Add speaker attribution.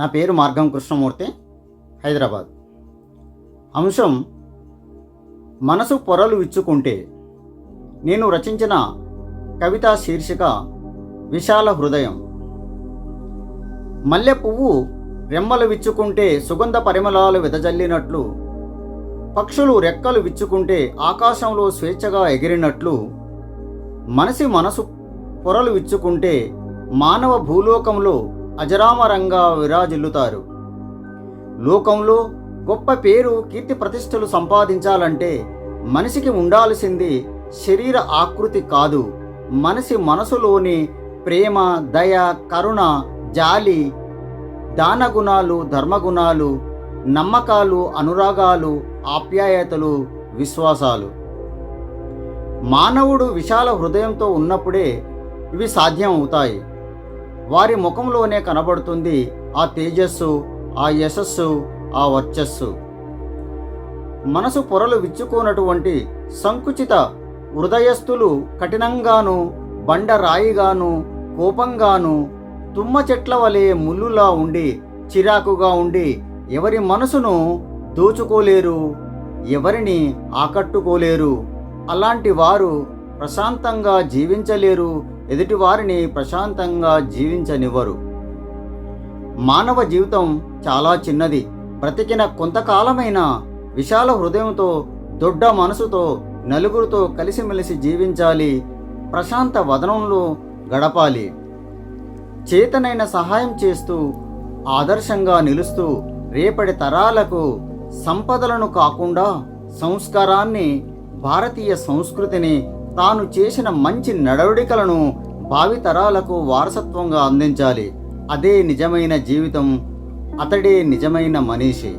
Speaker 1: నా పేరు మార్గం కృష్ణమూర్తి హైదరాబాద్. అంశం మనసు పొరలు విచ్చుకుంటే నేను రచించిన కవితా శీర్షిక విశాల హృదయం. మల్లె పువ్వు రెమ్మలు విచ్చుకుంటే సుగంధ పరిమళాలు వెదజల్లినట్లు పక్షులు రెక్కలు విచ్చుకుంటే ఆకాశంలో స్వేచ్ఛగా ఎగిరినట్లు మనసి మనసు పొరలు విచ్చుకుంటే మానవ భూలోకంలో అజరామరంగా విరాజిల్లుతారు. లోకంలో గొప్ప పేరు కీర్తి ప్రతిష్టలు సంపాదించాలంటే మనిషికి ఉండాల్సింది శరీర ఆకృతి కాదు మనిషి మనసులోని ప్రేమ దయ కరుణ జాలి దానగుణాలు ధర్మగుణాలు నమ్మకాలు అనురాగాలు ఆప్యాయతలు విశ్వాసాలు. మానవుడు విశాల హృదయంతో ఉన్నప్పుడే ఇవి సాధ్యం అవుతాయి వారి ముఖంలోనే కనబడుతుంది ఆ తేజస్సు ఆ యశస్సు ఆ వర్చస్సు. మనసు పొరలు విచ్చుకోనటువంటి సంకుచిత హృదయస్థులు కఠినంగాను బండరాయిగాను కోపంగాను తుమ్మ చెట్ల వలె ముల్లులా ఉండి చిరాకుగా ఉండి ఎవరి మనసును దోచుకోలేరు ఎవరిని ఆకట్టుకోలేరు. అలాంటి వారు ప్రశాంతంగా జీవించలేరు ఎదుటివారిని ప్రశాంతంగా జీవించనివ్వరు. మానవ జీవితం చాలా చిన్నది. బ్రతికిన కొంతకాలమైన విశాల హృదయంతో దొడ్డ మనసుతో నలుగురితో కలిసిమెలిసి జీవించాలి. ప్రశాంత వదనంలో గడపాలి. చేతనైన సహాయం చేస్తూ ఆదర్శంగా నిలుస్తూ రేపటి తరాలకు సంపదలను కాకుండా సంస్కారాన్ని భారతీయ సంస్కృతిని తాను చేసిన మంచి నడవడికలను భావితరాలకు వారసత్వంగా అందించాలి. అదే నిజమైన జీవితం అతడే నిజమైన మనిషి.